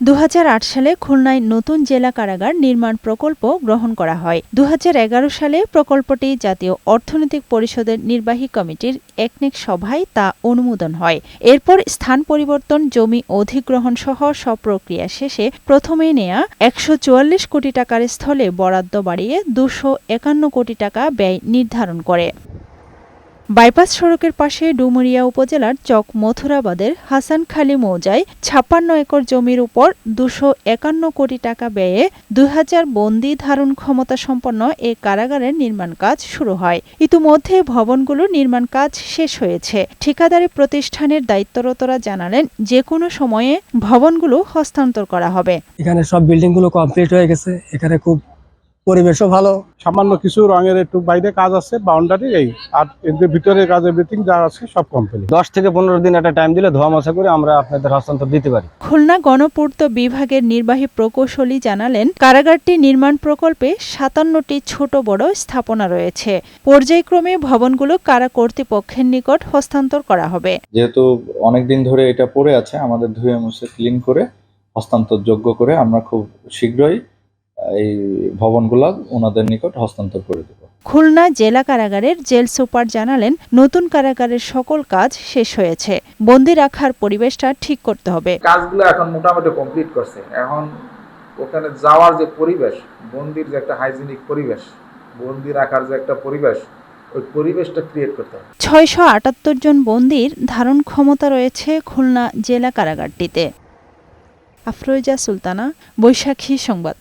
দু হাজার আট সালে খুলনায় নতুন জেলা কারাগার নির্মাণ প্রকল্প গ্রহণ করা হয়। দু হাজার এগারো সালে প্রকল্পটি জাতীয় অর্থনৈতিক পরিষদের নির্বাহী কমিটির একনেক সভায় তা অনুমোদন হয়। এরপর স্থান পরিবর্তন, জমি অধিগ্রহণ সহ সব প্রক্রিয়া শেষে প্রথমে নেয়া একশো চুয়াল্লিশ কোটি টাকার স্থলে বরাদ্দ বাড়িয়ে দুশো কোটি টাকা ব্যয় নির্ধারণ করে। বাইপাস সড়কের পাশে ডুমুরিয়া উপজেলার চক মথুরাবাদের হাসানখালী মৌজায় ছাপ্পান্ন একর জমির উপর দুশো একান্ন কোটি টাকা ব্যয়ে দুই হাজার বন্দি ধারণ ক্ষমতা সম্পন্ন এ কারাগারের নির্মাণ কাজ শুরু হয়। ইতিমধ্যে ভবনগুলোর নির্মাণ কাজ শেষ হয়েছে। ঠিকাদারি প্রতিষ্ঠানের দায়িত্বরতরা জানালেন যে কোনো সময়ে ভবনগুলো হস্তান্তর করা হবে। এখানে সব বিল্ডিংগুলো কমপ্লিট হয়ে গেছে। এখানে খুব পরিবেশও ভালো। সামান্য কিছু রঙের একটু বাইরে কাজ আছে বাউন্ডারি এই। আর এদের ভিতরে কাজ এভরিথিং যা আছে সব কমপ্লিট দশ থেকে পনেরো দিন একটা টাইম দিলে ধোয়া মোছা করে আমরা আপনাদের হস্তান্তর দিতে পারি। খুলনা গণপূর্ত বিভাগের নির্বাহী প্রকৌশলী জানালেন কারাগারটি নির্মাণ প্রকল্পে সাতান্নটি ছোট বড় স্থাপনা রয়েছে। পর্যায়ক্রমে ভবনগুলো কারা কর্তৃপক্ষের নিকট হস্তান্তর করা হবে। যেহেতু অনেকদিন ধরে এটা পড়ে আছে আমাদের ধুয়ে মুছে ক্লিন করে হস্তান্তরযোগ্য করে আমরা খুব শীঘ্রই এই ভবনগুলো ওনাদের নিকট হস্তান্তর করে দেব। খুলনা জেলা কারাগারের জেল সুপার জানালেন নতুন কারাগারের সকল কাজ শেষ হয়েছে। বন্দি রাখার পরিবেশটা ঠিক করতে হবে। কাজগুলো এখন মোটামুটি কমপ্লিট করছে। এখন ওখানে যাওয়ার যে পরিবেশ বন্দির যে একটা হাইজিনিক পরিবেশ বন্দি রাখার যে একটা পরিবেশ ওই পরিবেশটা ক্রিয়েট করতে হবে। ছয়শো আটাত্তর জন বন্দির ধারণ ক্ষমতা রয়েছে খুলনা জেলা কারাগারটিতে। আফরোজা সুলতানা বৈশাখী সংবাদ।